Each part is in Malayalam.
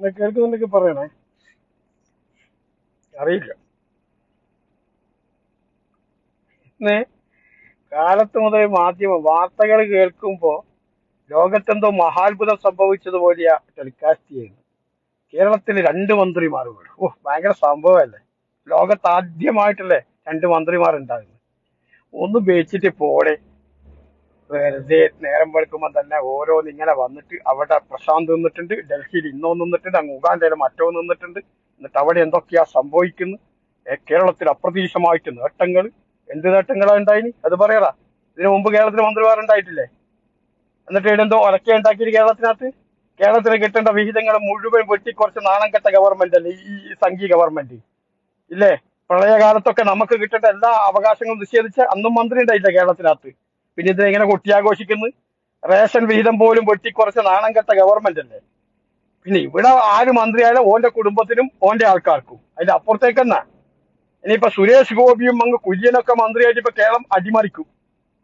എന്നെ കേൾക്കുന്നുണ്ടെങ്കിൽ പറയണേ. അറിയില്ല. കാലത്ത് മുതൽ മാധ്യമ വാർത്തകൾ കേൾക്കുമ്പോ ലോകത്തെന്തോ മഹാത്ഭുതം സംഭവിച്ചതുപോലെയാ ടെലികാസ്റ്റ് ചെയ്യുന്നത്. കേരളത്തിൽ രണ്ട് മന്ത്രിമാർ വേണം ഓ ഭയങ്കര സംഭവമല്ലേ? ലോകത്ത് ആദ്യമായിട്ടല്ലേ രണ്ട് മന്ത്രിമാർ ഉണ്ടാകുന്നത് ഒന്ന് ബേച്ചിട്ട് പോടെ വെറുതെ നേരം വെളുക്കുമ്പോൾ തന്നെ ഓരോന്ന് ഇങ്ങനെ വന്നിട്ട് അവിടെ പ്രശാന്ത് നിന്നിട്ടുണ്ട് ഡൽഹിയിൽ ഇന്നോ നിന്നിട്ടുണ്ട് അങ്ങ് ഉഗാണ്ടയിൽ മറ്റോ നിന്നിട്ടുണ്ട്. എന്നിട്ട് അവിടെ എന്തൊക്കെയാ സംഭവിക്കുന്നു? കേരളത്തിൽ അപ്രതീക്ഷിതമായിട്ട് നേട്ടങ്ങൾ. എന്ത് നേട്ടങ്ങളാ ഉണ്ടായിനി? അത് പറയടാ. ഇതിനു മുമ്പ് കേരളത്തിൽ മന്ത്രിമാർ ഉണ്ടായിട്ടില്ലേ? എന്നിട്ട് ഇതെന്തോ ഒലക്ക ഉണ്ടാക്കിയിട്ട് കേരളത്തിനകത്ത്? കേരളത്തിന് കിട്ടേണ്ട വിഹിതങ്ങൾ മുഴുവൻ വെട്ടിക്കുറച്ച് നാണം കെട്ട ഗവൺമെന്റ് അല്ലേ? ഈ ഈ സംഘീയ ഗവൺമെന്റ് ഇല്ലേ? പ്രളയകാലത്തൊക്കെ നമുക്ക് കിട്ടേണ്ട എല്ലാ അവകാശങ്ങളും നിഷേധിച്ച അന്നും മന്ത്രി ഉണ്ടായില്ല കേരളത്തിനകത്ത്? പിന്നെ ഇതിനെങ്ങനെ കൊട്ടിയാഘോഷിക്കുന്നു? റേഷൻ വിഹിതം പോലും വെട്ടിക്കുറച്ച് നാണം കെട്ട ഗവൺമെന്റ് അല്ലേ? പിന്നെ ഇവിടെ ആര് മന്ത്രിയായാലും ഓന്റെ കുടുംബത്തിനും ഓന്റെ ആൾക്കാർക്കും. അതിന്റെ അപ്പുറത്തേക്കെന്നാ ഇനിയിപ്പോ സുരേഷ് ഗോപിയും അങ്ങ് കുര്യനൊക്കെ മന്ത്രിയായിട്ട് ഇപ്പൊ കേരളം അടിമറിക്കും.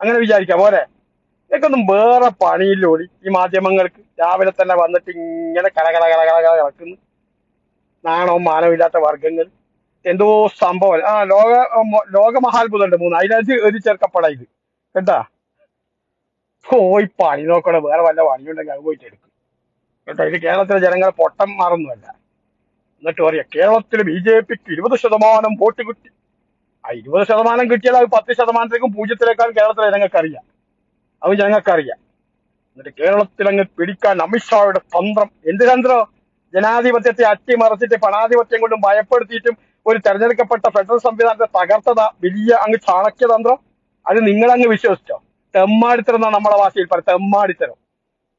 അങ്ങനെ വിചാരിക്കാം. പോരെ? ഇതൊക്കൊന്നും വേറെ പണിയില്ലോടി ഈ മാധ്യമങ്ങൾക്ക്. രാവിലെ തന്നെ വന്നിട്ട് ഇങ്ങനെ കലകല കലകല കല കിടക്കുന്നു നാണവും മാനവും വർഗങ്ങൾ എന്തോ സംഭവം. ആ ലോക ലോകമഹാത്ഭുതമുണ്ട് മൂന്ന്. അതിനകത്ത് ഒരു ചെറുക്കപ്പട ഇത്. കേട്ടാ പോയി പണി നോക്കണം. വേറെ വല്ല പണിയുണ്ടെങ്കിൽ അത് പോയിട്ട് എടുക്കും. കേട്ടോ? ഇത് കേരളത്തിലെ ജനങ്ങൾ പൊട്ടം മാറുന്നതല്ല. എന്നിട്ട് പറയാ കേരളത്തിൽ ബി ജെ പിക്ക് ഇരുപത് ശതമാനം വോട്ട് കിട്ടി. ആ ഇരുപത് ശതമാനം കിട്ടിയാൽ അത് പത്ത് ശതമാനത്തിലേക്കും പൂജ്യത്തിലേക്കാൾ കേരളത്തിലെ ജനങ്ങൾക്ക് അറിയാം അത് ജനങ്ങൾക്ക് അറിയാം എന്നിട്ട് കേരളത്തിൽ അങ്ങ് പിടിക്കാൻ അമിത്ഷായുടെ തന്ത്രം. എന്ത് തന്ത്രം? ജനാധിപത്യത്തെ അട്ടിമറിച്ചിട്ട് പണാധിപത്യം കൊണ്ടും ഭയപ്പെടുത്തിയിട്ടും ഒരു തെരഞ്ഞെടുക്കപ്പെട്ട ഫെഡറൽ സംവിധാനത്തെ തകർത്തതാ വലിയ അങ്ങ് ചാണക്യതന്ത്രം അത് നിങ്ങൾ അങ്ങ് വിശ്വസിച്ചോ? തെമ്മാടിത്തരം എന്നാണ് നമ്മളെ ഭാഷയിൽ പറയുന്നത്. തെമ്മാടിത്തരം.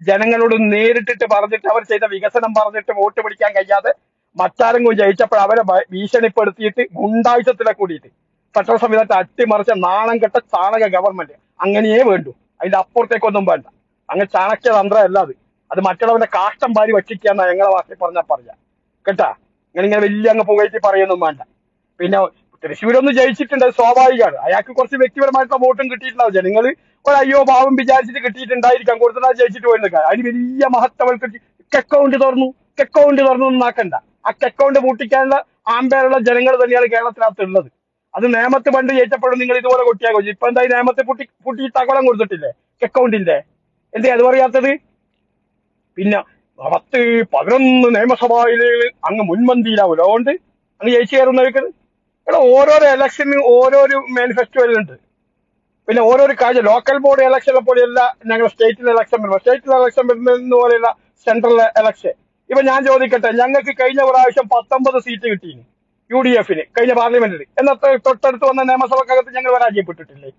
ജനങ്ങളോട് നേരിട്ടിട്ട് പറഞ്ഞിട്ട് അവർ ചെയ്ത വികസനം പറഞ്ഞിട്ട് വോട്ട് പിടിക്കാൻ കഴിയാതെ മറ്റാരെങ്കിലും ജയിച്ചപ്പോൾ അവരെ ഭീഷണിപ്പെടുത്തിയിട്ട് ഗുണ്ടായുസത്തിലെ കൂടിയിട്ട്. ഫെഡറൽ സംവിധാനത്തെ അട്ടിമറിച്ച നാണം കെട്ട ചാണക ഗവൺമെന്റ് അങ്ങനെയേ വേണ്ടു. അതിന്റെ അപ്പുറത്തേക്കൊന്നും വേണ്ട. അങ്ങ് ചാണക്യ തന്ത്രമല്ല അത്. അത് മറ്റുള്ളവന്റെ കാഷ്ടം പാരി വച്ചിക്കാന്നാ ഞങ്ങളെ ഭാഷയിൽ പറഞ്ഞാൽ പറയാം കേട്ടാ? ഇങ്ങനെ ഇങ്ങനെ വലിയ അങ്ങ് പുകഴ്ത്തി പറയൊന്നും വേണ്ട. പിന്നെ തൃശ്ശൂരൊന്നും ജയിച്ചിട്ടുണ്ട് സ്വാഭാവികമാണ്. അയാൾക്ക് കുറച്ച് വ്യക്തിപരമായിട്ടുള്ള വോട്ടും കിട്ടിയിട്ടുണ്ടാവും. ജനങ്ങൾ അയ്യോ പാവം വിചാരിച്ചിട്ട് കിട്ടിയിട്ടുണ്ടായിരിക്കാം. കൊടുത്തതാ ജയിച്ചിട്ട് പോയിരുന്ന അതിന് വലിയ മഹത്വവൽക്കരിച്ച് അക്കൗണ്ട് തുറന്നു. അക്കൗണ്ട് തുറന്നു നാക്കണ്ട ആ അക്കൗണ്ട് പൂട്ടിക്കാനുള്ള ആമ്പേരുള്ള ജനങ്ങൾ തന്നെയാണ് കേരളത്തിനകത്ത് ഉള്ളത്. അത് നേമത്ത് പണ്ട് ജയിച്ചപ്പോഴും നിങ്ങൾ ഇതുപോലെ കൊട്ടിയാകോ ഇപ്പൊ എന്താ ഈ നേമത്തെ പൂട്ടി പൂട്ടി തകളം കൊടുത്തിട്ടില്ലേ? അക്കൗണ്ടിന്റെ എന്തേ അത് പറയാത്തത്? പിന്നെ പത്ത് പതിനൊന്ന് നിയമസഭയിൽ അങ്ങ് മുൻപന്തിയിലാവൂലോ? അതുകൊണ്ട് അങ്ങ് ജയിച്ചു കയറുന്നവർക്ക് ഇവിടെ ഓരോരോ ഇലക്ഷനും ഓരോരോ മാനിഫെസ്റ്റോയിലുണ്ട് പിന്നെ ഓരോരോ കാര്യം ലോക്കൽ ബോർഡ് ഇലക്ഷനെ പോലെയല്ല ഞങ്ങൾ സ്റ്റേറ്റിലെ ഇലക്ഷൻ വരുന്നത്. സ്റ്റേറ്റിലെ ഇലക്ഷൻ വരുന്ന പോലെയല്ല സെൻട്രൽ ഇലക്ഷൻ ഇപ്പൊ ഞാൻ ചോദിക്കട്ടെ ഞങ്ങൾക്ക് കഴിഞ്ഞ പ്രാവശ്യം പത്തൊമ്പത് സീറ്റ് കിട്ടി യു ഡി എഫിന് കഴിഞ്ഞ പാർലമെന്റിൽ എന്നാൽ തൊട്ടടുത്ത് വന്ന നിയമസഭക്കകത്ത് ഞങ്ങൾ പരാജയപ്പെട്ടിട്ടില്ലേ?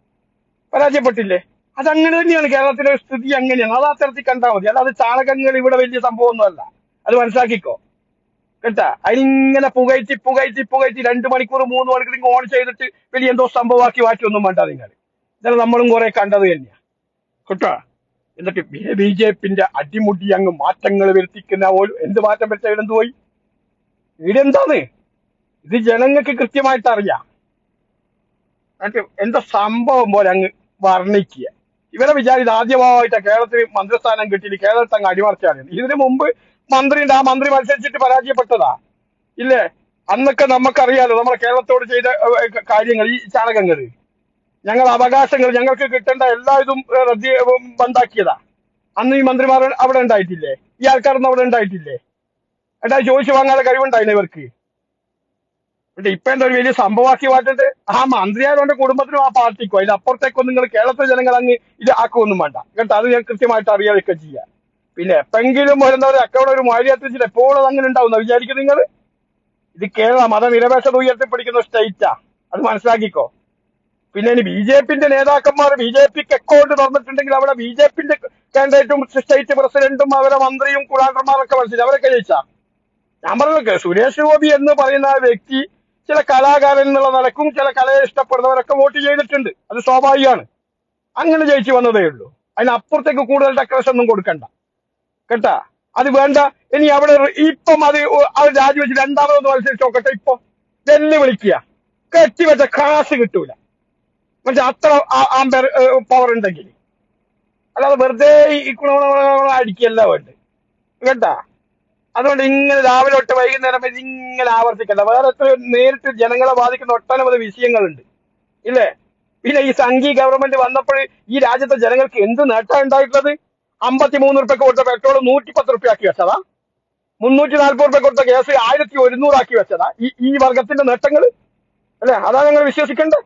പരാജയപ്പെട്ടില്ലേ? അതങ്ങനെ തന്നെയാണ്. കേരളത്തിലെ സ്ഥിതി അങ്ങനെയാണ്. അത് ആ തരത്തിൽ കണ്ടാൽ മതി. അല്ലാതെ ചാണകങ്ങൾ ഇവിടെ വലിയ സംഭവമൊന്നുമല്ല. അത് മനസ്സിലാക്കിക്കോ. കേട്ടാ? അതിങ്ങനെ പുകയറ്റി പുകയറ്റി പുകയറ്റി രണ്ട് മണിക്കൂർ മൂന്ന് മണിക്കൂർ ഓൺ ചെയ്തിട്ട് വലിയ എന്തോ സംഭവമാക്കി മാറ്റിയൊന്നും വേണ്ട നിങ്ങൾ ഇന്നലെ നമ്മളും കുറെ കണ്ടത് തന്നെയാ. കേട്ടോ? എന്നിട്ട് ബി ജെ പിന്റെ അടിമുടി അങ്ങ് മാറ്റങ്ങൾ വരുത്തിക്കുന്ന എന്ത് മാറ്റം വരുത്താൻ ഇടം പോയി? ഇതെന്താണ് ഇത് ജനങ്ങൾക്ക് കൃത്യമായിട്ട് അറിയാം. എന്താ സംഭവം പോലെ അങ്ങ് വർണിക്കുക. ഇവരെ വിചാരിച്ചത് ആദ്യമായിട്ട് കേരളത്തിൽ മന്ത്രിസ്ഥാനം കിട്ടിയിട്ട് കേരളത്തിൽ അങ്ങ് അടിമറിച്ചാണ്. ഇതിനു മുമ്പ് മന്ത്രി ആ മന്ത്രി മത്സരിച്ചിട്ട് പരാജയപ്പെട്ടതാ. ഇല്ലേ? അന്നൊക്കെ നമുക്കറിയാലോ നമ്മുടെ കേരളത്തോട് ചെയ്ത കാര്യങ്ങൾ ഈ ചാണകങ്ങൾ ഞങ്ങൾ അവകാശങ്ങൾ ഞങ്ങൾക്ക് കിട്ടേണ്ട എല്ലാ ഇതും റദ്ദി അന്ന് ഈ മന്ത്രിമാർ അവിടെ ഉണ്ടായിട്ടില്ലേ? ഈ ആൾക്കാരൊന്നും അവിടെ ഉണ്ടായിട്ടില്ലേ? എന്താ ചോദിച്ചു വാങ്ങാതെ കഴിവുണ്ടായില്ല ഇവർക്ക്? ഇപ്പൊ എന്താ ഒരു വലിയ സംഭവമാക്കി മാറ്റിട്ട് ആ മന്ത്രിയായതുകൊണ്ട് കുടുംബത്തിനും ആ പാർട്ടിക്കും അതിന്റെ അപ്പുറത്തേക്കൊന്നും നിങ്ങൾ കേരളത്തിലെ ജനങ്ങൾ അങ്ങ് ഇത് ആക്കുമൊന്നും വേണ്ട. കേട്ടോ അത് ഞാൻ കൃത്യമായിട്ട് അറിയാതൊക്കെ ചെയ്യാം. പിന്നെ എപ്പെങ്കിലും എന്താ പറയുക അക്കൗണ്ട് ഒരു മാരിയാത്തിച്ചിട്ട് എപ്പോഴും അങ്ങനെ ഉണ്ടാവും വിചാരിക്കും നിങ്ങൾ? ഇത് കേരള മതനിരപേക്ഷത ഉയർത്തിപ്പിടിക്കുന്ന സ്റ്റേറ്റാ അത് മനസ്സിലാക്കിക്കോ. പിന്നെ ഇനി ബി ജെ പിന്റെ നേതാക്കന്മാർ ബി ജെ പിക്ക് അക്കൗണ്ട് തുറന്നിട്ടുണ്ടെങ്കിൽ അവിടെ ബി ജെ പിന്റെ കാൻഡിഡേറ്റും സ്റ്റേറ്റ് പ്രസിഡന്റും അവരെ മന്ത്രിയും കുളാണ്ടർമാരൊക്കെ മത്സരിച്ചു അവരൊക്കെ ജയിച്ചാ? ഞാൻ പറഞ്ഞൊക്കെ സുരേഷ് ഗോപി എന്ന് പറയുന്ന വ്യക്തി ചില കലാകാരൻ എന്നുള്ള നിലക്കും ചില കലയെ ഇഷ്ടപ്പെടുന്നവരൊക്കെ വോട്ട് ചെയ്തിട്ടുണ്ട്. അത് സ്വാഭാവികമാണ്. അങ്ങനെ ജയിച്ചു വന്നതേ ഉള്ളൂ. അതിനപ്പുറത്തേക്ക് കൂടുതൽ ഡെക്കറേഷൻ ഒന്നും കൊടുക്കണ്ട. കേട്ടാ? അത് വേണ്ട. ഇനി അവിടെ ഇപ്പം അത് അത് രാജിവെച്ച് രണ്ടാമതൊന്ന് മത്സരിച്ച് നോക്കട്ടെ ഇപ്പൊ. വെല്ലുവിളിക്കുക. കെട്ടിവെച്ച കാശ് കിട്ടൂല. പക്ഷെ അത്ര ആംബർ പവർ ഉണ്ടെങ്കിൽ. അല്ലാതെ വെറുതെ ഈ കുണവണ അടിക്കല്ല വേണ്ട കേട്ടാ? അതുകൊണ്ട് ഇങ്ങനെ രാവിലെ തൊട്ട് വൈകുന്നേരം വരെ ഇങ്ങനെ ആവർത്തിക്കണ്ട. വേറെ എത്ര നേരിട്ട് ജനങ്ങളെ ബാധിക്കുന്ന ഒട്ടനവധി വിഷയങ്ങളുണ്ട്. ഇല്ലേ? പിന്നെ ഈ സംഘി ഗവൺമെന്റ് വന്നപ്പോൾ ഈ രാജ്യത്തെ ജനങ്ങൾക്ക് എന്ത് നേട്ടം ഉണ്ടായിട്ടുള്ളത്? അമ്പത്തിമൂന്ന് റുപ്യ കൊടുത്ത പെട്രോൾ നൂറ്റി പത്ത് റുപ്യ ആക്കി വെച്ചതാ. മുന്നൂറ്റി നാൽപ്പത് റുപ്യ കൊടുത്ത ഗ്യാസ് ആയിരത്തി ഒരുന്നൂറാക്കി വെച്ചതാ. ഈ ഈ വർഗത്തിന്റെ നേട്ടങ്ങൾ അല്ലെ? അതാ ഞങ്ങൾ വിശ്വസിക്കേണ്ടത്.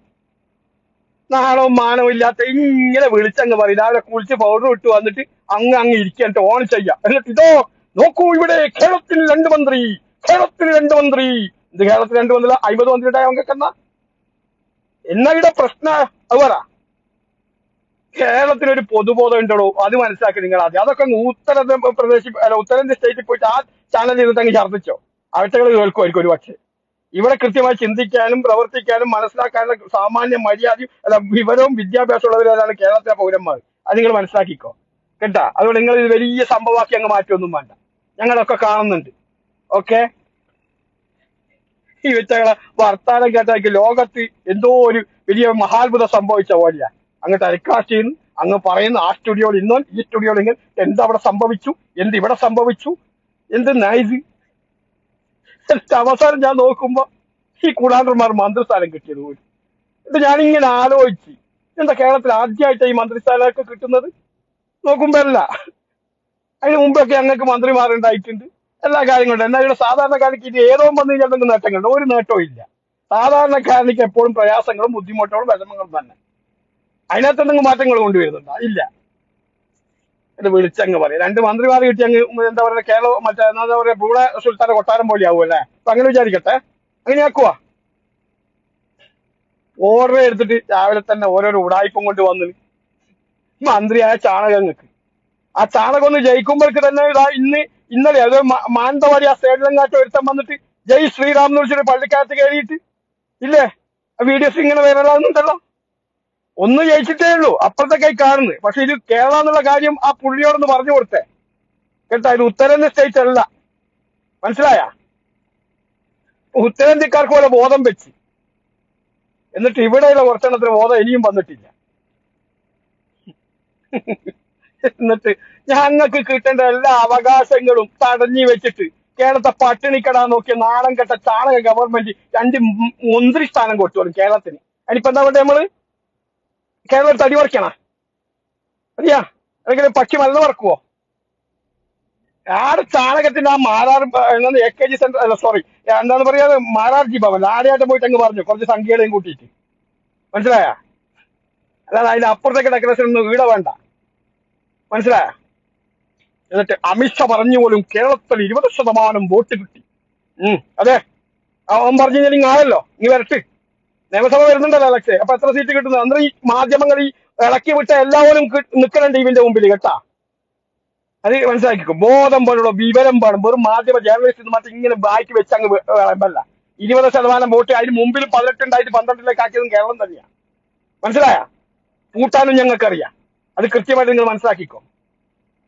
നാണവും മാനോ ഇല്ലാത്ത ഇങ്ങനെ വിളിച്ചങ്ങ് പറയും. രാവിലെ കുളിച്ച് പൗഡർ ഇട്ട് വന്നിട്ട് അങ്ങ് അങ്ങ് ഇരിക്കട്ട് ഓൺ ചെയ്യാം എന്നിട്ട് ഇതോ നോക്കൂ ഇവിടെ കേരളത്തിന് രണ്ട് മന്ത്രി കേരളത്തിന് രണ്ട് മന്ത്രി. ഇത് കേരളത്തിൽ രണ്ട് മന്ത്രി അമ്പത് മന്ത്രി ഉണ്ടായ അവങ്ങൾക്കെന്നാ എന്നാ ഇവിടെ പ്രശ്ന? അത് പറ. കേരളത്തിന് ഒരു പൊതുബോധം ഉണ്ടോ അത് മനസ്സിലാക്കി നിങ്ങൾ ആദ്യം. അതൊക്കെ ഉത്തര പ്രദേശ് അല്ല ഉത്തരേന്ത്യ സ്റ്റേറ്റിൽ പോയിട്ട് ആ ചാനൽ ചെയ്തിട്ട് അങ്ങ് ഛർദ്ദിച്ചോ. അവറ്റകൾ കേൾക്കുമായിരിക്കും ഒരു പക്ഷേ ഇവിടെ കൃത്യമായി ചിന്തിക്കാനും പ്രവർത്തിക്കാനും മനസ്സിലാക്കാനും സാമാന്യ മര്യാദയും അല്ല വിവരവും വിദ്യാഭ്യാസം ഉള്ളവരാണ് കേരളത്തിലെ പൗരന്മാർ? അത് നിങ്ങൾ മനസ്സിലാക്കിക്കോ. കേട്ടാ? അതുകൊണ്ട് നിങ്ങൾ ഇത് വലിയ സംഭവമാക്കി അങ്ങ് മാറ്റൊന്നും വേണ്ട. ഞങ്ങളൊക്കെ കാണുന്നുണ്ട്. ഓക്കെ? ഈ വെച്ചകളെ വർത്താനം കേട്ടാൽ ലോകത്ത് എന്തോ ഒരു വലിയ മഹാത്ഭുതം സംഭവിച്ച പോലെയാ. അങ്ങ് ടെലികാസ്റ്റ് ചെയ്യുന്നു അങ്ങ് പറയുന്നു ആ സ്റ്റുഡിയോയിൽ ഇന്നോ ഈ സ്റ്റുഡിയോയിൽ ഇങ്ങനെ എന്ത് അവിടെ സംഭവിച്ചു എന്ത് ഇവിടെ സംഭവിച്ചു എന്ത് നൈസ് അവസാനം ഞാൻ നോക്കുമ്പോ ഈ കുടാണ്ടന്മാർ മന്ത്രിസ്ഥാനം കിട്ടിയത് പോലും. എന്നിട്ട് ഞാനിങ്ങനെ ആലോചിച്ച് എന്താ കേരളത്തിൽ ആദ്യമായിട്ട് ഈ മന്ത്രിസ്ഥാനമൊക്കെ കിട്ടുന്നത്? നോക്കുമ്പോ അല്ല അതിന് മുമ്പൊക്കെ ഞങ്ങൾക്ക് മന്ത്രിമാരുണ്ടായിട്ടുണ്ട്. എല്ലാ കാര്യങ്ങളും എന്നാൽ ഇവിടെ സാധാരണക്കാർക്ക് ഇത് ഏതോ വന്നു കഴിഞ്ഞാൽ നേട്ടങ്ങളുണ്ട്. ഒരു നേട്ടവും ഇല്ല. സാധാരണക്കാരനിക്ക് എപ്പോഴും പ്രയാസങ്ങളും ബുദ്ധിമുട്ടുകളും വിഷമങ്ങളും തന്നെ. അതിനകത്ത് എന്തെങ്കിലും മാറ്റങ്ങൾ കൊണ്ടുവരുന്നുണ്ടോ? ഇല്ല. വിളിച്ചങ്ങ് പറയും. രണ്ട് മന്ത്രിമാർ കിട്ടി അങ്ങ് എന്താ പറയുക കേരള മറ്റേ എന്താ പറയുക ഭൂള സുൽത്താന കൊട്ടാരം പോലെ ആവും അല്ലേ? അപ്പൊ അങ്ങനെ വിചാരിക്കട്ടെ. അങ്ങനെ ആക്കുവാ. ഓർഡർ എടുത്തിട്ട് രാവിലെ തന്നെ ഓരോരോ ഉടായ്പം കൊണ്ട് വന്നു മന്ത്രിയായ ചാണകങ്ങൾക്ക് ആ ചാണകം ഒന്ന് ജയിക്കുമ്പോഴേക്ക് തന്നെ ഇതാ ഇന്ന് ഇന്നലെ അത് മാനന്തവാടി ആ സ്റ്റേഡിയങ്ങാട്ട് ഒരുത്തം വന്നിട്ട് ജയ് ശ്രീറാം എന്ന് വിളിച്ചിട്ട് പള്ളിക്കകത്ത് കയറിയിട്ട് ഇല്ലേ? വീഡിയോസ് ഇങ്ങനെ വരലാകുന്നുണ്ടല്ലോ ഒന്ന് ജയിച്ചിട്ടേ ഉള്ളൂ. അപ്പുറത്തേക്കായി കാണുന്നത് പക്ഷെ ഇത് കേരള എന്നുള്ള കാര്യം ആ പുള്ളിയോടൊന്ന് പറഞ്ഞു കൊടുത്തേ. കേട്ടാ ഇത് ഉത്തരേന്ത്യ സ്റ്റേറ്റ് അല്ല. മനസ്സിലായ? ഉത്തരേന്ത്യക്കാർക്ക് പോലെ ബോധം വെച്ച്. എന്നിട്ട് ഇവിടെയുള്ള കുറച്ചെണ്ണത്തിന് ബോധം ഇനിയും വന്നിട്ടില്ല. എന്നിട്ട് ഞങ്ങൾക്ക് കിട്ടേണ്ട എല്ലാ അവകാശങ്ങളും തടഞ്ഞു വെച്ചിട്ട് കേരളത്തെ പട്ടിണിക്കടാൻ നോക്കിയ നാടൻ കെട്ട ചാണക ഗവൺമെന്റ് രണ്ട് മന്ത്രി സ്ഥാനം കൊടുത്തു കേരളത്തിന്. അതിനിപ്പോ എന്താ വേണ്ടത് നമ്മൾ? കേരളം തടി പറിക്കണ അറിയാ? അല്ലെങ്കിൽ പക്ഷി മരുന്ന് പറക്കുവോ? ആടെ ചാണകത്തിന്റെ ആ Marar A K G centre അല്ല സോറി എന്താണ് പറയാ? മാരാർജി ഭവൻ. ആടെയായിട്ട് പോയിട്ട് അങ്ങ് പറഞ്ഞു? കുറച്ച് സംഖ്യകളെയും കൂട്ടിയിട്ട്. മനസ്സിലായ? അല്ലാതെ അതിന്റെ അപ്പുറത്തേക്ക് ഡെക്കറേഷൻ ഒന്നും വീട വേണ്ട. മനസ്സിലായ? എന്നിട്ട് അമിത്ഷാ പറഞ്ഞു പോലും കേരളത്തിൽ ഇരുപത് ശതമാനം വോട്ട് കിട്ടി. ഉം അതെ. അവൻ പറഞ്ഞു കഴിഞ്ഞാൽ ഇങ്ങ് ആയല്ലോ. ഇനി വരട്ട്. നിയമസഭ വരുന്നുണ്ടല്ലോ അലക്സേ. അപ്പൊ എത്ര സീറ്റ് കിട്ടുന്നത് അന്ന് ഈ മാധ്യമങ്ങൾ ഈ ഇളക്കി വിട്ട എല്ലാവരും നിൽക്കണം ടീമിന്റെ മുമ്പിൽ കേട്ടാ. അത് മനസ്സിലാക്കിക്കും. ബോധം പോലുള്ള വിവരം വേണം. വെറും മാധ്യമ ജേർണലിസ്റ്റ് മാത്രം ഇങ്ങനെ ബാക്കി വെച്ച് അങ്ങ് വിളമ്പല്ല. ഇരുപത് ശതമാനം വോട്ട് അതിന് മുമ്പിൽ പതിനെട്ടുണ്ടായിട്ട് പന്ത്രണ്ടിലേക്ക് ആക്കിയതും കേരളം തന്നെയാ. മനസ്സിലായ? കൂട്ടാനും ഞങ്ങൾക്കറിയാം. അത് കൃത്യമായിട്ട് നിങ്ങൾ മനസ്സിലാക്കിക്കോ.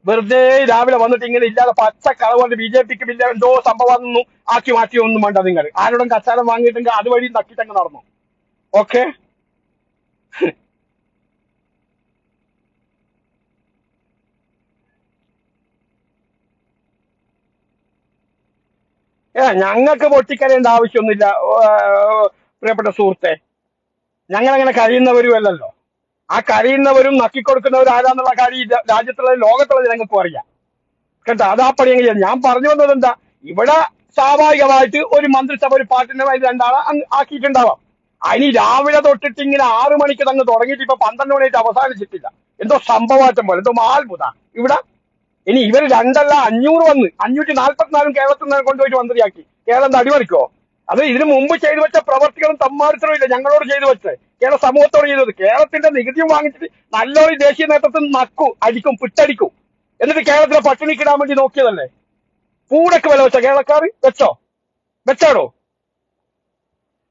വെറുതെ രാവിലെ വന്നിട്ട് ഇങ്ങനെ ഇല്ലാതെ പച്ച കളവുകൊണ്ട് ബി ജെ പിക്ക് ബില്ല എന്തോ സംഭവം ആക്കി മാറ്റിയൊന്നും വേണ്ട നിങ്ങൾ. ആരോടും കച്ചാരം വാങ്ങിയിട്ടെങ്കിൽ അതുവഴി നക്കിട്ടങ്ങ് നടന്നു. ഓക്കെ ഏ ഞങ്ങൾക്ക് പൊട്ടിക്കരേണ്ട ആവശ്യമൊന്നുമില്ല. ഏ, പ്രിയപ്പെട്ട സുഹൃത്തെ ഞങ്ങളങ്ങനെ കഴിയുന്നവരും അല്ലല്ലോ ആ കഴിയുന്നവരും നക്കിക്കൊടുക്കുന്നവരും ആരാന്നുള്ള കാര്യം ഈ രാജ്യത്തുള്ള ലോകത്തുള്ള ജനങ്ങൾക്കും അറിയാം. കേട്ടോ അതാ ചെയ്യാം. ഞാൻ പറഞ്ഞു വന്നത് എന്താ ഇവിടെ സ്വാഭാവികമായിട്ട് ഒരു മന്ത്രിസഭ ഒരു പാർട്ടിന്റെ മേൽ രണ്ടാളെ അങ്ങ് ആക്കിയിട്ടുണ്ടാവാം. അതിന് രാവിലെ തൊട്ടിട്ട് ഇങ്ങനെ ആറു മണിക്ക് അങ്ങ് തുടങ്ങിയിട്ട് ഇപ്പൊ പന്ത്രണ്ട് മണിയായിട്ട് അവസാനിച്ചിട്ടില്ല. എന്തോ സംഭവാറ്റം പോലെ എന്തോ മാൽമുത. ഇവിടെ ഇനി ഇവർ രണ്ടല്ല അഞ്ഞൂറ് വന്ന് അഞ്ഞൂറ്റി നാൽപ്പത്തിനാലും കേരളത്തിൽ നിന്ന് കൊണ്ടുപോയിട്ട് മന്ത്രിയാക്കി. കേരളം തടിമറിക്കോ അത് ഇതിനു മുമ്പ് ചെയ്തു വെച്ച പ്രവർത്തികളും തമ്മാരിത്തരവും ഇല്ല. ഞങ്ങളോട് ചെയ്തു വെച്ച് കേരള സമൂഹത്തോട് ചെയ്തത്. കേരളത്തിന്റെ നികുതിയും വാങ്ങിച്ചിട്ട് നല്ലൊരു ദേശീയ നേതൃത്വം നക്കു അടിക്കും പിട്ടടിക്കും. എന്നിട്ട് കേരളത്തിലെ പട്ടിണിക്കിടാൻ വേണ്ടി നോക്കിയതല്ലേ? പൂടൊക്കെ വില വെച്ചോ? കേരളക്കാർ വെച്ചോ? വെച്ചാടോ?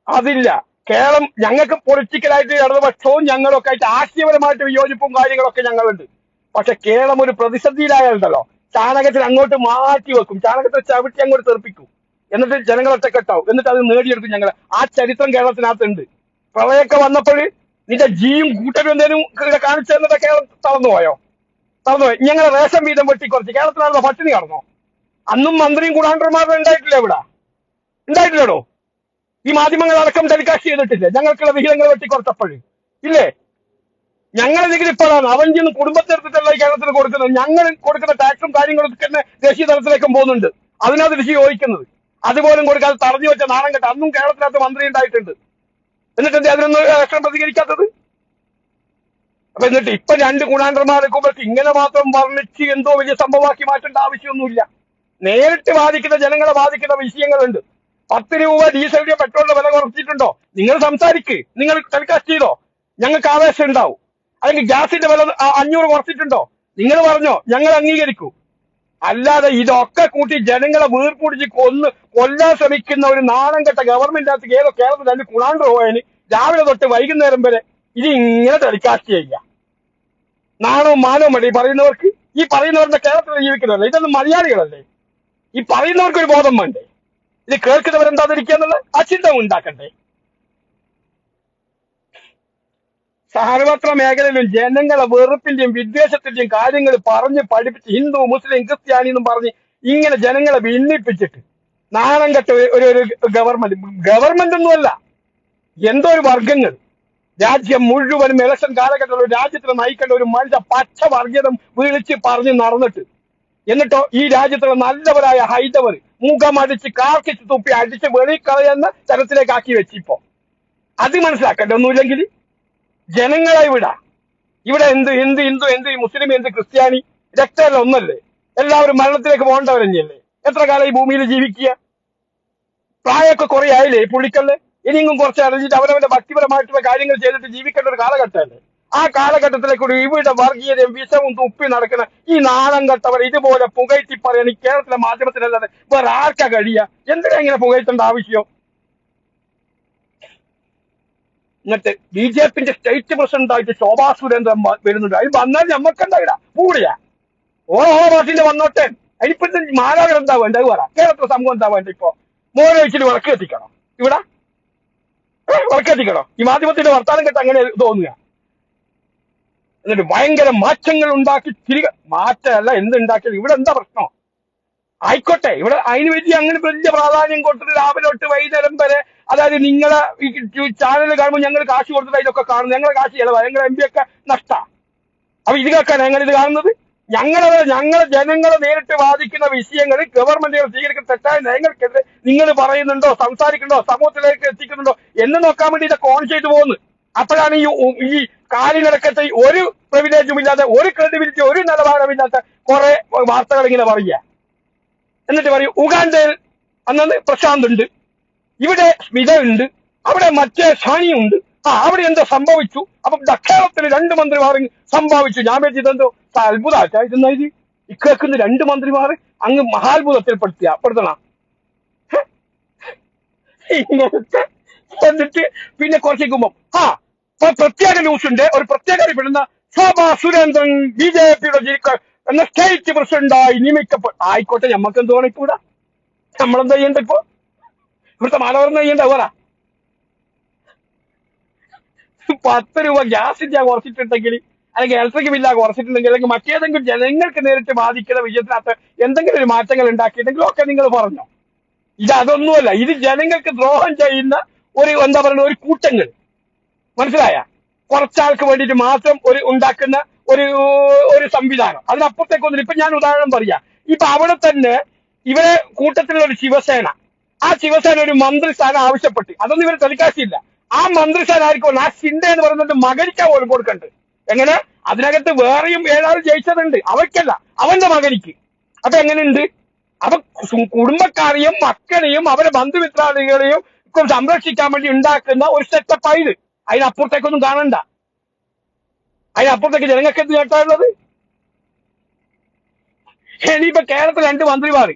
അതില്ല. കേരളം ഞങ്ങൾക്ക് പൊളിറ്റിക്കലായിട്ട് ഇടതുപക്ഷവും ഞങ്ങളൊക്കെ ആയിട്ട് ആശയപരമായിട്ട് വിയോജിപ്പും കാര്യങ്ങളൊക്കെ ഞങ്ങളുണ്ട്. പക്ഷെ കേരളം ഒരു പ്രതിസന്ധിയിലായുണ്ടല്ലോ ചാണകത്തിൽ അങ്ങോട്ട് മാറ്റി വെക്കും. ചാണകത്തിൽ ചവിട്ടി അങ്ങോട്ട് തെറിപ്പിക്കും. എന്നിട്ട് ജനങ്ങൾ ഒറ്റക്കെട്ടാവും. എന്നിട്ട് അത് നേടിയെടുക്കും ഞങ്ങൾ. ആ ചരിത്രം കേരളത്തിനകത്തുണ്ട്. പ്രളയമൊക്കെ വന്നപ്പോൾ നിന്റെ ജീയും കൂട്ടരും എന്തേലും കാണിച്ചു തന്നിട്ട് കേരളം തളർന്നുപോയോ തളർന്നുപോയോ ഞങ്ങളെ റേഷൻ വീതം വെട്ടി കുറച്ച്. കേരളത്തിലാണല്ലോ പട്ടിണി കടന്നോ? അന്നും മന്ത്രിയും കൂടാണ്ടർമാരും ഉണ്ടായിട്ടില്ല ഇവിടെ? ഉണ്ടായിട്ടില്ലടോ? ഈ മാധ്യമങ്ങൾ അടക്കം ടെലികാസ്റ്റ് ചെയ്തിട്ടില്ലേ? ഞങ്ങൾക്കുള്ള വിഹിതങ്ങൾ വെട്ടിക്കുറച്ചപ്പോഴേ. ഇല്ലേ? ഞങ്ങളെ നികുതി ഇപ്പോഴാണ് അവൻ ചെന്ന് കുടുംബത്തെടുത്തിട്ടല്ല ഈ കേരളത്തിൽ കൊടുക്കുന്നത്. ഞങ്ങൾ കൊടുക്കുന്ന ടാക്സും കാര്യങ്ങളും തന്നെ ദേശീയ തലത്തിലേക്കും പോകുന്നുണ്ട്. അതിനകത്ത് ഋഷി യോജിക്കുന്നത് അതുപോലും കൊടുക്കാതെ തടഞ്ഞു വെച്ച നാണം കെട്ട അന്നും കേരളത്തിനകത്ത് മന്ത്രി ഉണ്ടായിട്ടുണ്ട്. എന്നിട്ട് അതിനൊന്നും ലക്ഷണം പ്രതികരിക്കാത്തത്? അപ്പൊ എന്നിട്ട് ഇപ്പൊ രണ്ട് ഗുണാന്തരന്മാരെ ഇങ്ങനെ മാത്രം വർണിച്ച് എന്തോ വലിയ സംഭവമാക്കി മാറ്റേണ്ട ആവശ്യമൊന്നുമില്ല. നേരിട്ട് ബാധിക്കുന്ന ജനങ്ങളെ ബാധിക്കുന്ന വിഷയങ്ങളുണ്ട്. പത്ത് രൂപ ഡീസലിന്റെ പെട്രോളിന്റെ വില കുറച്ചിട്ടുണ്ടോ? നിങ്ങൾ സംസാരിക്ക്. നിങ്ങൾ ടെലികാസ്റ്റ് ചെയ്തോ? ഞങ്ങൾക്ക് ആവേശം ഉണ്ടാവും. അല്ലെങ്കിൽ ഗ്യാസിന്റെ വില അഞ്ഞൂറ് കുറച്ചിട്ടുണ്ടോ? നിങ്ങൾ പറഞ്ഞോ ഞങ്ങൾ അംഗീകരിക്കൂ. അല്ലാതെ ഇതൊക്കെ കൂട്ടി ജനങ്ങളെ വീർപ്പിടിച്ച് കൊന്ന് കൊല്ലാൻ ശ്രമിക്കുന്ന ഒരു നാണം കെട്ട ഗവൺമെന്റ് അകത്ത് ഏതോ കേരളത്തിൽ രണ്ട് കുണാണ്ട് പോയതിന് രാവിലെ തൊട്ട് വൈകുന്നേരം വരെ ഇത് ഇങ്ങനെ ടെലികാസ്റ്റ് ചെയ്യുക. നാണവും മാനവും വേണ്ട ഈ പറയുന്നവർക്ക്? ഈ പറയുന്നവരുടെ കേരളത്തിൽ ജീവിക്കുന്നവരല്ല ഇതൊന്നും മലയാളികളല്ലേ? ഈ പറയുന്നവർക്ക് ഒരു ബോധം വേണ്ടേ? ഇത് കേൾക്കുന്നവരെന്താതിരിക്കുക എന്നുള്ള ആ ചിന്ത ഉണ്ടാക്കണ്ടേ. സർവത്ര മേഖലയിലും ജനങ്ങളെ വെറുപ്പിന്റെയും വിദ്വേഷത്തിന്റെയും കാര്യങ്ങൾ പറഞ്ഞ് പഠിപ്പിച്ച് ഹിന്ദു മുസ്ലിം ക്രിസ്ത്യാനി എന്നും പറഞ്ഞ് ഇങ്ങനെ ജനങ്ങളെ ഭിന്നിപ്പിച്ചിട്ട് നാണം കെട്ട ഒരു ഒരു ഗവൺമെന്റ് ഗവൺമെന്റ് ഒന്നുമല്ല എന്തോ ഒരു വർഗങ്ങൾ രാജ്യം മുഴുവനും ഇലക്ഷൻ കാലഘട്ടത്തിൽ രാജ്യത്തെ നയിക്കേണ്ട ഒരു മനുഷ്യ പച്ച വർഗീയത വിളിച്ച് പറഞ്ഞ് നടന്നിട്ട് എന്നിട്ടോ ഈ രാജ്യത്തുള്ള നല്ലവരായ ഹൈന്ദവർ മുഖമടിച്ച് കാർക്കിച്ച് തുപ്പി അടിച്ച് വെളി കളയുന്ന തരത്തിലേക്ക് ആക്കി വെച്ചിപ്പോ അത് മനസ്സിലാക്കേണ്ട ഒന്നുമില്ലെങ്കിൽ ജനങ്ങളെ വിടാ. ഇവിടെ എന്ത് എന്ത് ഹിന്ദു എന്ത് മുസ്ലിം എന്ത് ക്രിസ്ത്യാനി രക്തമല്ല ഒന്നല്ലേ? എല്ലാവരും മരണത്തിലേക്ക് പോകേണ്ടവരഞ്ഞല്ലേ എത്ര കാലം ഈ ഭൂമിയിൽ ജീവിക്കുക? പ്രായമൊക്കെ കുറെ ആയില്ലേ പുള്ളിക്കല്ലേ? ഇനിയും കുറച്ച് അറിഞ്ഞിട്ട് അവരവന്റെ ഭക്തിപരമായിട്ടുള്ള കാര്യങ്ങൾ ചെയ്തിട്ട് ജീവിക്കേണ്ട ഒരു കാലഘട്ടമല്ലേ? ആ കാലഘട്ടത്തിലേക്ക് കൂടി ഇവിടെ വർഗീയതയും വിഷവും തുപ്പി നടക്കുന്ന ഈ നാണം കെട്ടവർ ഇതുപോലെ പുകഴ്ത്തി പറയാൻ ഈ കേരളത്തിലെ മാധ്യമത്തിലല്ലാതെ വേറെ ആർക്കാ കഴിയുക? എന്തിനാ ഇങ്ങനെ പുകഴ്ത്തേണ്ട ആവശ്യം? എന്നിട്ട് ബി ജെ പിന്റെ സ്റ്റേറ്റ് പ്രസിഡന്റായിട്ട് ശോഭാ സുരേന്ദ്രൻ വരുന്നുണ്ട്. അതിൽ വന്നാൽ ഞമ്മക്കുണ്ടായിടാ കൂടിയാ ഓഹോ പാർട്ടിന്റെ വന്നോട്ടെ. അതിപ്പോ മാലാകൾ എന്താ വേണ്ട അത് പറ. കേരളത്തിലെ സംഭവം എന്താ വേണ്ട ഇപ്പൊ? മോനെ വെച്ചിട്ട് വിളക്ക് എത്തിക്കണം ഇവിടെ? വിളക്ക് എത്തിക്കണം ഈ മാധ്യമത്തിന്റെ വർത്താനം കേട്ട് അങ്ങനെ തോന്നുക. എന്നിട്ട് ഭയങ്കര മാറ്റങ്ങൾ ഉണ്ടാക്കി തിരികെ മാറ്റമല്ല എന്തുണ്ടാക്കിയത് ഇവിടെ എന്താ പ്രശ്നം? ആയിക്കോട്ടെ ഇവിടെ അതിന് വലിയ അങ്ങനെ വലിയ പ്രാധാന്യം കൊടുത്തിട്ട് രാവിലെ തൊട്ട് വൈകുന്നേരം വരെ അതായത് നിങ്ങളെ ഈ ചാനൽ കാണുമ്പോൾ ഞങ്ങൾ കാശ് കൊടുത്തിട്ട് ഇതൊക്കെ കാണുന്നു ഞങ്ങളെ കാശ് ചെലവാ ഞങ്ങളെ എം പി ഒക്കെ നഷ്ട. അപ്പൊ ഇത് കേൾക്കാൻ ഞങ്ങൾ ഇത് കാണുന്നത്? ഞങ്ങളെ ഞങ്ങളെ ജനങ്ങളെ നേരിട്ട് ബാധിക്കുന്ന വിഷയങ്ങൾ ഗവൺമെന്റുകൾ സ്വീകരിക്കുന്ന തെറ്റായ നയങ്ങൾക്കെതിരെ നിങ്ങൾ പറയുന്നുണ്ടോ സംസാരിക്കുന്നുണ്ടോ സമൂഹത്തിലേക്ക് എത്തിക്കുന്നുണ്ടോ എന്ന് നോക്കാൻ വേണ്ടി ഇതൊക്കെ ഓൺ ചെയ്തു പോകുന്നു. അപ്പോഴാണ് ഈ ഈ കാലിനിടക്കത്തെ ഒരു പ്രിവിലേജും ഇല്ലാതെ ഒരു ക്രെഡിബിലിറ്റി ഒരു നിലവാരമില്ലാത്ത കുറെ വാർത്തകൾ ഇങ്ങനെ പറയുക. എന്നിട്ട് പറയും ഉഗാണ്ടയിൽ അന്ന് പ്രശാന്ത് ഉണ്ട് ഇവിടെ സ്മിത ഉണ്ട് അവിടെ മറ്റേ ഷാനി ഉണ്ട് ആ അവിടെ എന്തോ സംഭവിച്ചു. അപ്പൊ ദക്ഷേണത്തിൽ രണ്ട് മന്ത്രിമാർ സംഭവിച്ചു. ഞാൻ വെച്ചിട്ടെന്തോ എന്തോ അത്ഭുതമായിട്ടാ ഇത്. ഇക്കേക്കുന്ന രണ്ട് മന്ത്രിമാർ അങ്ങ് മഹാത്ഭുതത്തിൽപ്പെടുത്തിയ പെടുത്തണം ഇങ്ങനത്തെ എന്നിട്ട് പിന്നെ കുറച്ച് നിൽക്കുമ്പോ ആ ഇപ്പൊ പ്രത്യേക ന്യൂസ് ഒരു പ്രത്യേക അറിയപ്പെടുന്ന ശോഭാ സുരേന്ദ്രൻ ബി ജെ പിയുടെ എന്ന സ്റ്റേറ്റ് പ്രസിഡന്റായി നിയമിക്കപ്പെട്ടു ആയിക്കോട്ടെ ഞമ്മക്ക് എന്ത് വേണം ഇപ്പൊ നമ്മളെന്താ ചെയ്യണ്ട ഇപ്പോ? ഇവിടുത്തെ മാനവരെന്താ ചെയ്യണ്ട പറ. പത്ത് രൂപ ഗ്യാസിന്റെ കുറച്ചിട്ടുണ്ടെങ്കിൽ അല്ലെങ്കിൽ ഇലക്ട്രിക് ബില്ല കുറച്ചിട്ടുണ്ടെങ്കിൽ അല്ലെങ്കിൽ മറ്റേതെങ്കിലും ജനങ്ങൾക്ക് നേരിട്ട് ബാധിക്കുന്ന വിജയത്തിനകത്ത് എന്തെങ്കിലും ഒരു മാറ്റങ്ങൾ ഉണ്ടാക്കിയിട്ടുണ്ടെങ്കിൽ ഒക്കെ നിങ്ങൾ പറഞ്ഞോ. ഇത് അതൊന്നുമല്ല ഇത് ജനങ്ങൾക്ക് ദ്രോഹം ചെയ്യുന്ന ഒരു എന്താ പറയുക ഒരു കൂട്ടങ്ങൾ. മനസ്സിലായ? കുറച്ചാൾക്ക് വേണ്ടിയിട്ട് മാത്രം ഒരു ഉണ്ടാക്കുന്ന ഒരു ഒരു സംവിധാനം. അതിനപ്പുറത്തേക്കൊന്നും ഇപ്പൊ ഞാൻ ഉദാഹരണം പറയാ. ഇപ്പൊ അവിടെ തന്നെ ഇവരെ കൂട്ടത്തിലുള്ള ഒരു ശിവസേന. ആ ശിവസേന ഒരു മന്ത്രിസ്ഥാനം ആവശ്യപ്പെട്ടു. അതൊന്നും ഇവരെ തെളിക്കാശിയില്ല ആ മന്ത്രിസ്ഥാനം ആയിരിക്കും ആ ചിന്ത എന്ന് പറയുന്നത് മകനിക്കാ പോലും കൊടുക്കണ്ട്. എങ്ങനെ? അതിനകത്ത് വേറെയും ഏഴാൾ ജയിച്ചതുണ്ട്. അവയ്ക്കല്ല അവന്റെ മകനിക്ക്. അപ്പൊ എങ്ങനെയുണ്ട്? അപ്പൊ കുടുംബക്കാരെയും മക്കളെയും അവരെ ബന്ധുമിത്രാദികളെയും സംരക്ഷിക്കാൻ വേണ്ടി ഉണ്ടാക്കുന്ന ഒരു സെറ്റപ്പ് ആയത് അതിനപ്പുറത്തേക്കൊന്നും കാണണ്ട. അതിനപ്പുറത്തേക്ക് ജനങ്ങൾക്ക് എന്ത് കേട്ടാനുള്ളത് ഇനിയിപ്പോ കേരളത്തിൽ രണ്ട് മന്ത്രിമാർ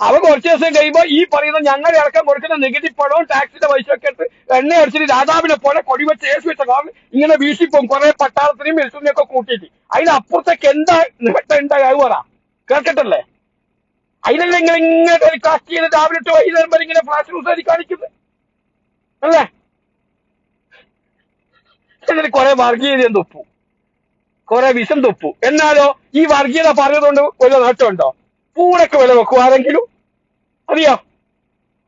അവ കുറച്ച് ദിവസം കഴിയുമ്പോ ഈ പറയുന്ന ഞങ്ങൾ ഇറക്കാൻ കൊടുക്കുന്ന നികുതി പണവും ടാക്സിന്റെ പൈസ ഒക്കെ എടുത്ത് എണ്ണ അടിച്ചിട്ട് രാജാവിനെ പോലെ കൊടിവെച്ച് ഏസ് വെച്ച കാരണം ഇങ്ങനെ വീശിപ്പോവും കുറെ പട്ടാളത്തിനെയും മിലിറ്ററിനെയും ഒക്കെ കൂട്ടിയിട്ട്. അതിനപ്പുറത്തേക്ക് എന്താ നേട്ടം ഉണ്ടാകുക പറ. കേൾക്കട്ടല്ലേ? അതിനല്ലേ നിങ്ങൾ ഇങ്ങനെ ടെലികാസ്റ്റ് ചെയ്ത് രാവിലെ വൈകുന്നേരം വരെ ഇങ്ങനെ ഫ്ലാഷ് ന്യൂസ് കാണിക്കുന്നത്? അല്ലേ? എന്നിട്ട് കുറെ വർഗീയതയും തുപ്പു. കുറെ വിഷം തുപ്പു. എന്നാലോ ഈ വർഗീയത പറഞ്ഞതുകൊണ്ട് വല്ല നേട്ടമുണ്ടോ പൂടൊക്കെ വില വെക്കും ആരെങ്കിലും? അറിയോ?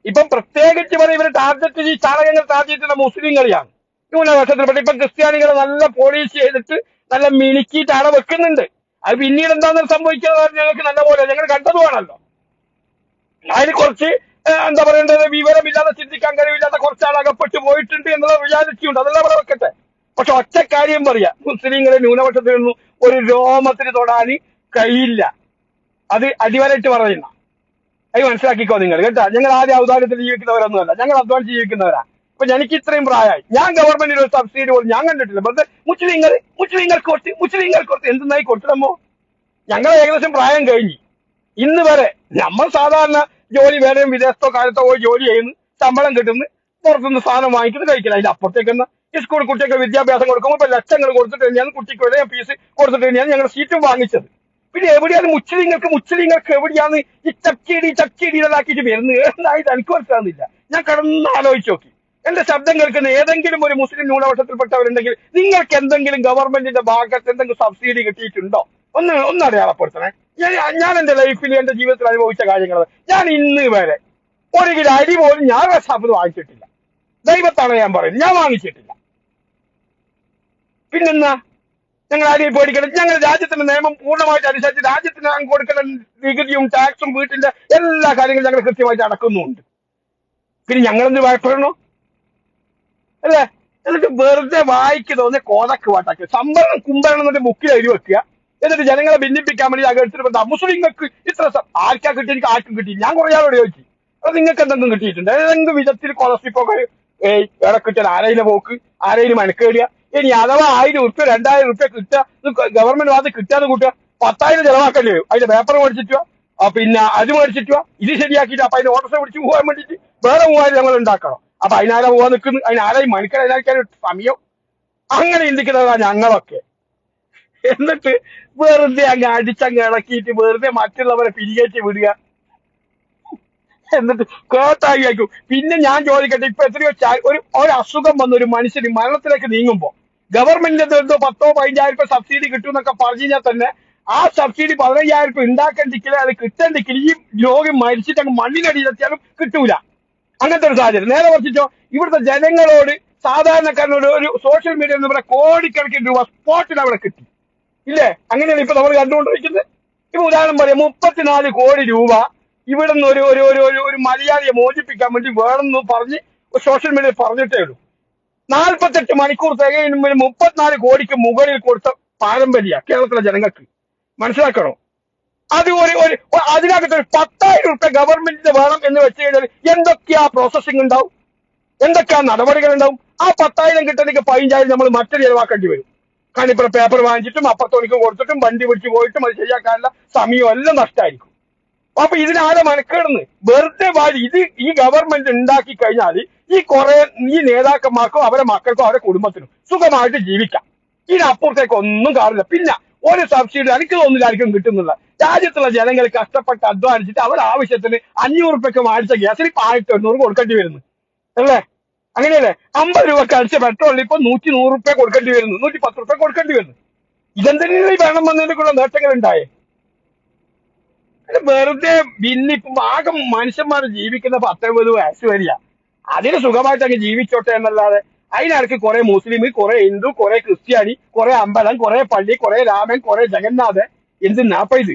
ഇപ്പം പ്രത്യേകിച്ച് പറയും ഇവർ ടാർഗറ്റ് ഈ ചാണകങ്ങൾ ടാർഗറ്റ് മുസ്ലിങ്ങളെയാണ്. ന്യൂനപക്ഷത്തിൽ ന്യൂനപക്ഷത്തിൽപ്പെട്ട ഇപ്പൊ ക്രിസ്ത്യാനികളെ നല്ല പോളിഷ് ചെയ്തിട്ട് നല്ല മിനുക്കിയിട്ട് അവിടെ വെക്കുന്നുണ്ട്. അത് പിന്നീട് എന്താണെന്ന് സംഭവിക്കുന്നത് ഞങ്ങൾക്ക് നല്ല പോലെ ഞങ്ങൾ കണ്ടതുമാണല്ലോ അതിന് കുറച്ച് എന്താ പറയേണ്ടത്? വിവരമില്ലാതെ ചിന്തിക്കാൻ കഴിവില്ലാത്ത കുറച്ച് ആൾ അകപ്പെട്ടു പോയിട്ടുണ്ട് എന്നുള്ള ഉണ്ട്. അതെല്ലാം അവിടെ പക്ഷെ ഒറ്റ കാര്യം പറയാ. മുസ്ലിങ്ങളെ ന്യൂനപക്ഷത്തിൽ നിന്നും ഒരു രോമത്തിന് തൊടാൻ കഴിയില്ല. അത് അടിവരായിട്ട് പറയുന്ന. അത് മനസ്സിലാക്കിക്കോ നിങ്ങൾ കേട്ടോ? ഞങ്ങൾ ആദ്യം ഔദാര്യത്തിൽ ജീവിക്കുന്നവരൊന്നുമല്ല. ഞങ്ങൾ അധ്വാനിച്ച് ജീവിക്കുന്നവരാ. ഇപ്പൊ എനിക്ക് ഇത്രയും പ്രായമായി. ഞാൻ ഗവൺമെന്റിന് ഒരു സബ്സിഡി പോലും ഞാൻ കണ്ടിട്ടില്ല. ബ്രദർ മുസ്ലിങ്ങൾ മുസ്ലിങ്ങൾ കൊടുത്ത് മുസ്ലിങ്ങൾ കൊടുത്ത് എന്തെന്നായി കൊടുത്തിടമോ ഞങ്ങൾ ഏകദേശം പ്രായം കഴിഞ്ഞു. ഇന്ന് വരെ നമ്മൾ സാധാരണ ജോലി വേറെയും വിദേശത്തോ കാലത്തോ പോയി ജോലി ചെയ്യുന്നു ശമ്പളം കിട്ടുന്നു പുറത്തുനിന്ന് സാധനം വാങ്ങിക്കുന്നു കഴിക്കില്ല അതിന്റെ അപ്പുറത്തേക്ക് ഈ സ്കൂൾ കുട്ടിയൊക്കെ വിദ്യാഭ്യാസം കൊടുക്കുമ്പോൾ ഇപ്പൊ ലക്ഷങ്ങൾ കൊടുത്തിട്ട് തന്നെയാണ് കുട്ടിക്ക് വരെ ഫീസ് കൊടുത്തിട്ട് തന്നെയാണ് ഞങ്ങൾ സീറ്റും വാങ്ങിച്ചത്. പിന്നെ എവിടെയാണ് മുസ്ലിങ്ങൾക്ക് മുസ്ലിങ്ങൾക്ക് എവിടെയാണ് ഈ ചക്കിടി ചക്കിടി ഇതാക്കിയിട്ട് വരുന്നത്? എന്തായിട്ട് എനിക്ക് മനസ്സിലാകുന്നില്ല ഞാൻ കടന്ന് ആലോചിച്ച് നോക്കി. എന്റെ ശബ്ദം കേൾക്കുന്ന ഏതെങ്കിലും ഒരു മുസ്ലിം ന്യൂനപക്ഷത്തിൽപ്പെട്ടവരുണ്ടെങ്കിൽ നിങ്ങൾക്ക് എന്തെങ്കിലും ഗവൺമെന്റിന്റെ ഭാഗത്ത് എന്തെങ്കിലും സബ്സിഡി കിട്ടിയിട്ടുണ്ടോ? ഒന്ന് ഒന്ന് അടയാളപ്പെടുത്തണേ. ഞാൻ ഞാൻ എന്റെ ലൈഫിൽ എന്റെ ജീവിതത്തിൽ അനുഭവിച്ച കാര്യങ്ങൾ ഞാൻ ഇന്ന് വരെ ഒരു കിലോ അരി പോലും ഞാൻ റസാഫിൽ വാങ്ങിച്ചിട്ടില്ല. ദൈവത്താണ് ഞാൻ പറയുന്നത്. ഞാൻ വാങ്ങിച്ചിട്ടില്ല. പിന്നെന്നാ ഞങ്ങൾ ആരെയും പേടിക്കണം. ഞങ്ങൾ രാജ്യത്തിന്റെ നിയമം പൂർണമായിട്ട് അനുസരിച്ച് രാജ്യത്തിന് അങ്ങ് കൊടുക്കുന്ന നികുതിയും ടാക്സും വീട്ടിന്റെ എല്ലാ കാര്യങ്ങളും ഞങ്ങൾ കൃത്യമായിട്ട് അടക്കുന്നുണ്ട്. പിന്നെ ഞങ്ങളെന്ത് ഭയപ്പെടണോ? അല്ലേ? എന്നിട്ട് വെറുതെ വായിക്ക് തോന്നിയ കോതക്ക് വാട്ടാക്കുക സംവരണം കുമ്പരണം എന്നിട്ട് മുക്കിൽ എഴുതി വെക്കുക. എന്നിട്ട് ജനങ്ങളെ ഭിന്നിപ്പിക്കാൻ വേണ്ടി അകെടുത്തിട്ട് ബന്ധം മുസ്ലിങ്ങൾക്ക് ഇത്ര ആർക്കാ കിട്ടി എനിക്ക് ആർക്കും കിട്ടി ഞാൻ കുറെ ആളോട് ചോദിച്ചു. അത് നിങ്ങൾക്ക് എന്തെങ്കിലും കിട്ടിയിട്ടുണ്ട്? ഏതെങ്കിലും വിധത്തിൽ കൊളസ്റ്റിപ്പൊക്കെ ഏയ് വേറെ കിട്ടിയാൽ ആരെയും പോക്ക്? ആരെയും മെനക്കേടുക ഇനി അഥവാ ആയിരം ഉറുപ്പ്യ രണ്ടായിരം ഉറുപ്പ്യ കിട്ടുക ഗവൺമെന്റ് ഭാഗത്ത് കിട്ടാന്ന് കൂട്ടുക പത്തായിരം ചെലവാക്കേണ്ടി? വരും അതിന്റെ പേപ്പർ മേടിച്ചിട്ട് പിന്നെ അത് മേടിച്ചിട്ട് വാ. ഇത് ശരിയാക്കിയിട്ട് അപ്പൊ അതിന്റെ ഓട്ടോസ് പിടിച്ച് പോകാൻ വേണ്ടിട്ട് വേറെ മൂവായിരം ഞങ്ങൾ ഉണ്ടാക്കണം. അപ്പൊ അതിനാരാ പോകാൻ നിൽക്കുന്നു അതിന് മണിക്കർ അതിനാക്കാൻ സമയം? അങ്ങനെ ചിന്തിക്കുന്നതാ ഞങ്ങളൊക്കെ. എന്നിട്ട് വെറുതെ അങ്ങ് അടിച്ചങ്ങ് ഇളക്കിയിട്ട് വെറുതെ മറ്റുള്ളവരെ പിരികേറ്റി വിടുക. എന്നിട്ട് കേട്ടായി പിന്നെ ഞാൻ ചോദിക്കട്ടെ ഇപ്പൊ എത്രയോ ഒരു ഒരു അസുഖം വന്ന ഒരു മനുഷ്യന് മരണത്തിലേക്ക് നീങ്ങുമ്പോ ഗവൺമെന്റിന്റെ എന്തോ പത്തോ പതിനഞ്ചായിരം രൂപ സബ്സിഡി കിട്ടും എന്നൊക്കെ പറഞ്ഞു കഴിഞ്ഞാൽ തന്നെ ആ സബ്സിഡി പതിനയ്യായിരം രൂപ ഉണ്ടാക്കണ്ടിക്കില്ല അത് കിട്ടണ്ടിക്കില്ല ഈ രോഗി മരിച്ചിട്ട് അങ്ങ് മണ്ണിനടിയിലെത്തിയാലും കിട്ടൂല. അങ്ങനത്തെ ഒരു സാഹചര്യം. നേരെ മറിച്ചിട്ടോ ഇവിടുത്തെ ജനങ്ങളോട് സാധാരണക്കാരനോട് ഒരു സോഷ്യൽ മീഡിയ എന്ന് പറയുന്ന കോടിക്കണക്കിന് രൂപ സ്പോട്ടിൽ അവിടെ കിട്ടി. ഇല്ലേ? അങ്ങനെയാണ് ഇപ്പൊ നമ്മൾ കണ്ടുകൊണ്ടിരിക്കുന്നത്. ഇപ്പൊ ഉദാഹരണം പറയാം മുപ്പത്തിനാല് കോടി രൂപ ഇവിടെ നിന്ന് ഒരു ഒരു ഒരു ഒരു- ഒരു മലയാളിയെ മോചിപ്പിക്കാൻ വേണ്ടി വേണമെന്ന് പറഞ്ഞ് സോഷ്യൽ മീഡിയയിൽ പറഞ്ഞിട്ടേ ഉള്ളൂ. നാൽപ്പത്തെട്ട് മണിക്കൂർ തികയുമ്പോൾ മുപ്പത്തിനാല് കോടിക്ക് മുകളിൽ കൊടുത്ത പാരമ്പര്യ കേരളത്തിലെ ജനങ്ങൾക്ക്. മനസ്സിലാക്കണോ? അത് ഒരു ഒരു അതിനകത്ത് ഒരു പത്തായിരം റുപ്യ ഗവൺമെന്റിന് വേണം എന്ന് വെച്ച് കഴിഞ്ഞാൽ എന്തൊക്കെയാ പ്രോസസ്സിംഗ് ഉണ്ടാവും? എന്തൊക്കെയാ നടപടികൾ ഉണ്ടാവും? ആ പത്തായിരം കിട്ടണമെങ്കിൽ പതിനഞ്ചായിരം നമ്മൾ മറ്റൊരു ചെലവാക്കേണ്ടി വരും. കാരണം ഇപ്പോൾ പേപ്പർ വാങ്ങിച്ചിട്ടും അപ്പത്തോണിക്ക് കൊടുത്തിട്ടും വണ്ടി പിടിച്ച് പോയിട്ടും അത് ശരിയാക്കാനുള്ള സമയം എല്ലാം നഷ്ടമായിരിക്കും അപ്പൊ ഇതിനാരെ മനക്കേടുന്ന് വെറുതെ വാരി ഇത് ഈ ഗവൺമെന്റ് ഉണ്ടാക്കി കഴിഞ്ഞാൽ ഈ കുറെ ഈ നേതാക്കന്മാർക്കും അവരെ മക്കൾക്കും അവരെ കുടുംബത്തിനും സുഖമായിട്ട് ജീവിക്കാം. ഇതിനപ്പുറത്തേക്ക് ഒന്നും കാണില്ല പിന്നെ ഒരു സബ്സിഡി എനിക്ക് തോന്നുന്നില്ല ആർക്കും കിട്ടുന്നില്ല. രാജ്യത്തുള്ള ജനങ്ങൾ കഷ്ടപ്പെട്ട് അധ്വാനിച്ചിട്ട് അവർ ആവശ്യത്തിന് അഞ്ഞൂറ് റുപ്യക്ക് മേടിച്ച ഗ്യാസിന് ഇപ്പൊ ആയിരത്തി എണ്ണൂറ് കൊടുക്കേണ്ടി വരുന്നു. അല്ലേ? അങ്ങനെയല്ലേ? അമ്പത് രൂപക്ക് അടിച്ച പെട്രോളിൽ ഇപ്പൊ നൂറ്റി നൂറ് റുപ്യ കൊടുക്കേണ്ടി വരുന്നു. നൂറ്റി പത്ത് റുപ്യ കൊടുക്കേണ്ടി വരുന്നു. ഇതെന്തെങ്കിലും വേണം വന്നതിന്റെ കൂടെ നേട്ടങ്ങൾ ഉണ്ടായേ വെറുതെ ഭിന്നിപ്പ് ആകെ മനുഷ്യന്മാർ ജീവിക്കുന്ന പത്തൊമ്പത് വയസ്സ് വരിക അതിന് സുഖമായിട്ട് അങ്ങ് ജീവിച്ചോട്ടെ എന്നല്ലാതെ അതിനിടയ്ക്ക് കുറെ മുസ്ലിം കുറെ ഹിന്ദു കുറെ ക്രിസ്ത്യാനി കുറെ അമ്പലം കുറെ പള്ളി കുറെ രാമൻ കുറെ ജഗന്നാഥ് എന്ത് ഇത്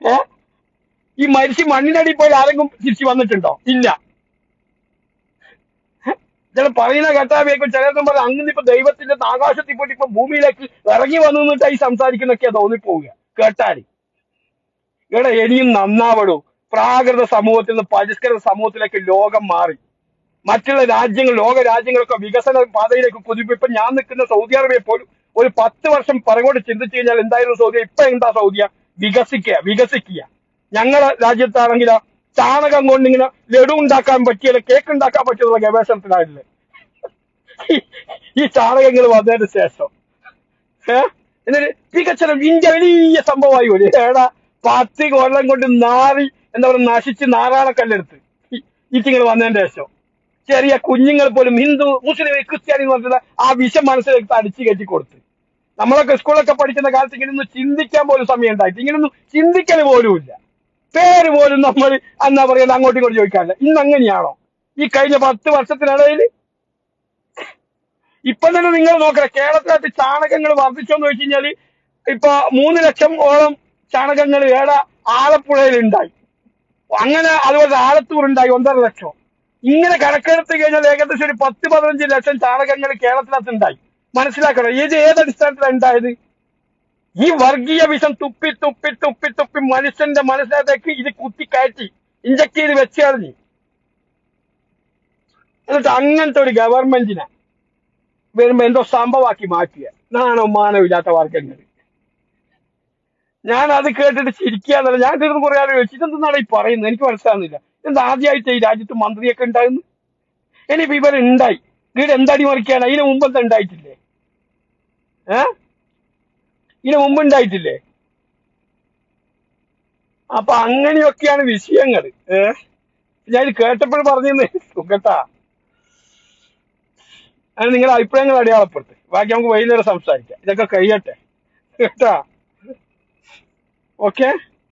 ഏ? ഈ മരിച്ച് മണ്ണിനടി പോയി ആരെങ്കിലും തിരിച്ചു വന്നിട്ടുണ്ടോ? ഇല്ല. ചില പറയുന്ന കേട്ടാവിയേക്കും ചിലർക്കും പറഞ്ഞ അങ്ങനെ ഇപ്പൊ ദൈവത്തിന്റെ ആകാശത്തിൽ പോയിട്ട് ഇപ്പൊ ഭൂമിയിലേക്ക് ഇറങ്ങി വന്നു എന്നിട്ടാ ഈ സംസാരിക്കുന്നൊക്കെയാ തോന്നിപ്പോവുക. കേട്ടാൽ ഇവിടെ ഇനിയും നന്നാവടൂ പ്രാകൃത സമൂഹത്തിൽ നിന്ന് പരിഷ്കൃത സമൂഹത്തിലേക്ക് ലോകം മാറി. മറ്റുള്ള രാജ്യങ്ങൾ ലോക രാജ്യങ്ങളൊക്കെ വികസന പാതയിലേക്ക് കുതിപ്പ്. ഇപ്പൊ ഞാൻ നിൽക്കുന്ന സൗദി അറേബ്യ പോലും ഒരു പത്ത് വർഷം പറഞ്ഞുകൊണ്ട് ചിന്തിച്ചു കഴിഞ്ഞാൽ എന്തായിരുന്നു സൗദിയ ഇപ്പൊ എന്താ സൗദിയ വികസിക്കുക വികസിക്കുക. ഞങ്ങളെ രാജ്യത്താണെങ്കിൽ ചാണകം കൊണ്ട് ഇങ്ങനെ ലഡു ഉണ്ടാക്കാൻ പറ്റിയ കേക്ക് ഉണ്ടാക്കാൻ പറ്റിയുള്ള ഗവേഷണത്തിനായില്ലേ ഈ- ചാണകങ്ങൾ വന്നതിന് ശേഷം. ഏഹ് എന്നിട്ട് വികസനം ഇന്ത്യ വലിയ സംഭവമായി വരും ഏടാ പത്ത് കൊല്ലം കൊണ്ട് നാറി എന്താ പറയുക നശിച്ച് നാറാണക്കല്ലെടുത്ത് ഇറ്റിങ്ങൾ വന്നതിന്റെ ശേഷം. ചെറിയ കുഞ്ഞുങ്ങൾ പോലും ഹിന്ദു മുസ്ലിം ക്രിസ്ത്യാനി എന്ന് ആ വിഷം മനസ്സിലേക്ക് അടിച്ചു കയറ്റി കൊടുത്ത്. നമ്മളൊക്കെ സ്കൂളൊക്കെ പഠിക്കുന്ന കാലത്ത് ഇങ്ങനെയൊന്നും ചിന്തിക്കാൻ പോലും സമയം ഉണ്ടായിട്ട് ഇങ്ങനെയൊന്നും ചിന്തിക്കൽ പോലും ഇല്ല. പേര് പോലും നമ്മൾ എന്നാ പറയുന്നത് അങ്ങോട്ടും ഇങ്ങോട്ടും ചോദിക്കാറില്ല. ഇന്ന് അങ്ങനെയാണോ? ഈ കഴിഞ്ഞ പത്ത് വർഷത്തിനിടയിൽ ഇപ്പൊ തന്നെ നിങ്ങൾ നോക്കണം കേരളത്തിനകത്ത് ചാണകങ്ങൾ വർദ്ധിച്ചോന്ന് ചോദിച്ചു കഴിഞ്ഞാൽ ഇപ്പൊ മൂന്ന് ലക്ഷം ഓളം ചാണകങ്ങൾ ഏടെ ആലപ്പുഴയിൽ ഉണ്ടായി. അങ്ങനെ അതുപോലെ ആലത്തൂർ ഉണ്ടായി ഒന്നര ലക്ഷം. ഇങ്ങനെ കണക്കെടുത്ത് കഴിഞ്ഞാൽ ഏകദേശം ഒരു പത്ത് പതിനഞ്ച് ലക്ഷം ചാണകങ്ങൾ കേരളത്തിനകത്ത് ഉണ്ടായി മനസ്സിലാക്കണം ഇത് ഏതടിസ്ഥാനത്തിലാണ് ഉണ്ടായത്? ഈ വർഗീയ വിഷം തുപ്പി തുപ്പി തുപ്പി തുപ്പി മനുഷ്യന്റെ മനസ്സിനകത്തേക്ക് ഇത് കുത്തിക്കയറ്റി ഇഞ്ചക്ട് ചെയ്ത് വെച്ച് കളഞ്ഞു എന്നിട്ട് അങ്ങനത്തെ ഒരു ഗവൺമെന്റിനെ വരുമ്പോ എന്തോ സംഭവമാക്കി മാറ്റിയ നാണോ മാനവില്ലാത്ത വർഗങ്ങൾ. ഞാൻ അത് കേട്ടിട്ട് ചിരിക്കാന്നല്ല ഞാൻ തീർന്ന് കുറെ ആൾ ചോദിച്ചു ഇതെന്താണ് ഈ പറയുന്നത്? എനിക്ക് മനസ്സിലാകുന്നില്ല എന്താ ആദ്യമായിട്ട് ഈ രാജ്യത്ത് മന്ത്രിയൊക്കെ ഉണ്ടായിരുന്നു? ഇനിയിപ്പോ ഇവരുണ്ടായി വീട് എന്താടി അതിന് മുമ്പ് എന്താ ഉണ്ടായിട്ടില്ലേ? ഏ? ഇതിന് മുമ്പ് ഉണ്ടായിട്ടില്ലേ? അപ്പൊ അങ്ങനെയൊക്കെയാണ് വിഷയങ്ങൾ ഏ? ഞാൻ കേട്ടപ്പോൾ പറഞ്ഞെന്ന് സുഖട്ടാ. അങ്ങനെ നിങ്ങളുടെ അഭിപ്രായങ്ങൾ അടയാളപ്പെടുത്ത്. ബാക്കി നമുക്ക് വൈകുന്നേരം സംസാരിക്കാം. ഇതൊക്കെ കഴിയട്ടെ. കേട്ടാ? ഓക്കെ